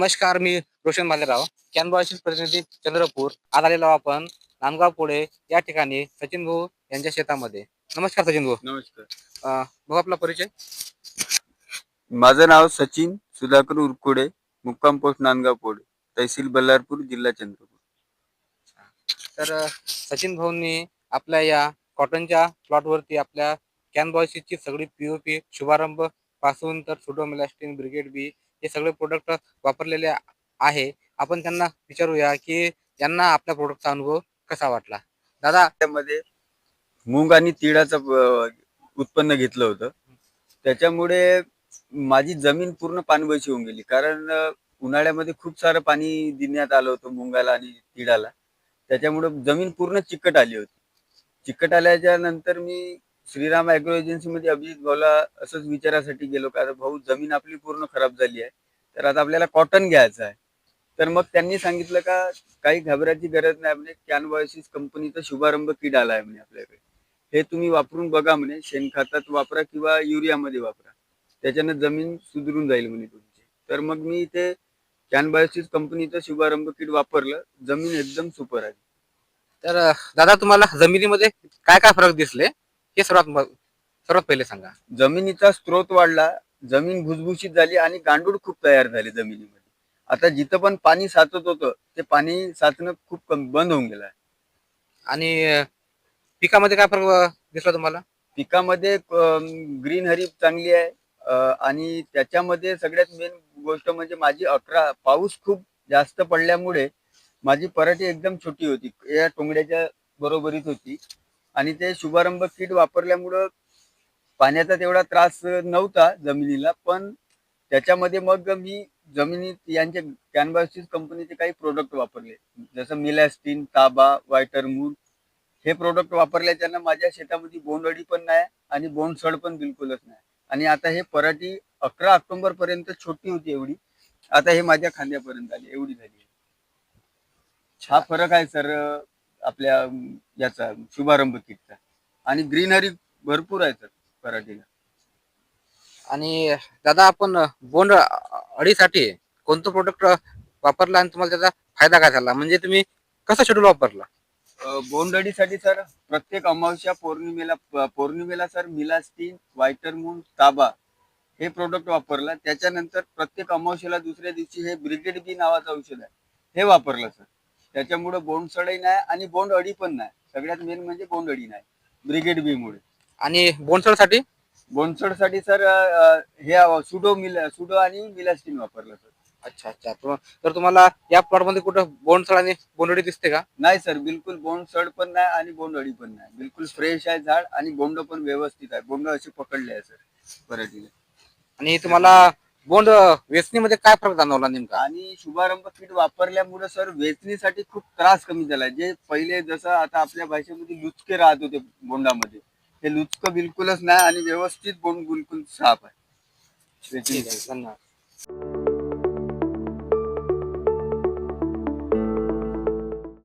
नमस्कार मी रोशन भालेराव कॅनबॉयशील प्रतिनिधी चंद्रपूर. आज आलेलो आपण नांदगाव पुढे या ठिकाणी सचिन भाऊ यांच्या शेतामध्ये. नमस्कार सचिन भाऊ. नमस्कार. अं, भाऊ आपला परिचय? माझं नाव सचिन सुधाकर उरकुडे मुक्काम पोस्ट नांदगाव पोळे तहसील बल्लारपूर जिल्हा चंद्रपूर. तर अं, सचिन भाऊंनी आपल्या या कॉटनच्या प्लॉटवरती आपल्या कॅनबॉयशीची सगळी पीओपी शुभारंभपासून तर सुडोमिलास्टिन ब्रिगेड बी हे सगळे प्रोडक्ट वापरलेले आहे. आपण त्यांना विचारूया की त्यांना आपल्या प्रोडक्टचा अनुभव कसा वाटला? दादा त्यामध्ये मूग आणि तिळाचं उत्पन्न घेतलं होतं. त्याच्यामुळे माझी जमीन पूर्ण पाणबळशी होऊन गेली. कारण उन्हाळ्यामध्ये खूप सारं पाणी देण्यात आलं होतं मुंगाला आणि तिळाला. त्याच्यामुळे जमीन पूर्ण चिकट आली होती. चिकट आल्याच्यानंतर मी श्रीराम ॲग्रो एजन्सीमध्ये अभिजित भाऊला असंच विचारासाठी गेलो कारण भाऊ जमीन आपली पूर्ण खराब झाली आहे तर आता आपल्याला कॉटन घ्यायचं आहे. तर मग त्यांनी सांगितलं का काही घाबरायची गरज नाही म्हणजे कॅनवॉयसिस कंपनीचा शुभारंभ किड आला आहे म्हणे आपल्याकडे. हे तुम्ही वापरून बघा म्हणे शेणखतात वापरा किंवा युरियामध्ये वापरा. त्याच्यानं जमीन सुधरून जाईल म्हणे तुमची. तर मग मी ते कॅनबायोसिस कंपनीचं शुभारंभ किट वापरलं जमीन एकदम सुपर आहे. तर दादा तुम्हाला जमिनीमध्ये काय काय फरक दिसले? हे सर्वात सर्वात पहिले सांगा. जमिनीचा स्त्रोत वाढला जमीन भुसभुशीत झाली आणि गांडूळ खूप तयार झाले जमिनीमध्ये. आता जिथं पण पाणी साचत होतं ते पाणी साचणं खूप कमी बंद होऊन गेलं आहे. आणि अं, पिकामध्ये काय फरक दिसला तुम्हाला? पिकामध्ये ग्रीन हरी चांगली आहे अं, आणि त्याच्यामध्ये सगळ्यात मेन गोष्ट म्हणजे माझी अकरा पाऊस खूप जास्त पडल्यामुळे माझी पराठी एकदम छोटी होती. या टोंगड्याच्या बरोबरीत होती. आणि ते शुभारंभ किट वापरल्यामुळं पाण्याचा तेवढा त्रास नव्हता जमिनीला पण त्याच्यामध्ये मग मी जमिनीत यांचे कॅनबासिस कंपनीचे काही प्रोडक्ट वापरले. जसं मिलॅस्टिन ताबा वायटरमून हे प्रोडक्ट वापरल्याच्यानं माझ्या शेतामध्ये बोंडअळी पण नाही आणि बोंडसड पण बिलकुलच नाही. आणि आता हे पराठी अकरा ऑक्टोबर पर्यंत छोटी होती एवढी. आता हे माझ्या खांद्यापर्यंत आली एवढी झाली. हा फरक आहे सर. आपल्या याचा शुभारंभ किटचा. आणि ग्रीनरी भरपूर आहे सर पराठीला आणि दादा आपण बोंड अडीसाठी कोणतं प्रोडक्ट वापरलं आणि तुम्हाला त्याचा फायदा काय झाला? म्हणजे तुम्ही कसं शेड्यूल वापरला? बोंडअळीसाठी सर प्रत्येक अमावस्या पौर्णिमेला पौर्णिमेला सर मिलास्टीन व्हायटरमून ताबा हे प्रोडक्ट वापरलं. त्याच्यानंतर प्रत्येक अमावस्याला दुसऱ्या दिवशी हे ब्रिगेड बी नावाचं औषध आहे. हे वापरलं सर. त्याच्यामुळे बोंडसडही नाही आणि बोंड अडी पण नाही. सगळ्यात मेन म्हणजे बोंड अडी नाही. ब्रिगेड बी मुळे. आणि बोंडसडसाठी? बोंडसडसाठी सर अं, हे सुडो मिल सुडो आणि मिलास्टीन वापरलं सर. अच्छा अच्छा. तर तर तुम्हाला या प्लॉटमध्ये कुठं बोंडसड आणि बोंडअळी दिसते का? नाही सर बिलकुल बोंड सड पण नाही आणि बोंड अडी पण नाही. बिलकुल फ्रेश आहे झाड आणि बोंड पण व्यवस्थित आहे. बोंड असे पकडले आहे सर पराठीने आणि तुम्हाला बोंड वेचणीमध्ये काय फरक जाणवला नेमका? आणि शुभारंभ किट वापरल्यामुळे सर वेचणीसाठी खूप त्रास कमी झाला. जे पहिले जसं आता आपल्या भाषेमध्ये लुचके राहत होते बोंडामध्ये हे लुचकं बिलकुलच नाही आणि व्यवस्थित बोंड बिलकुल साफ आहे धन्यवाद.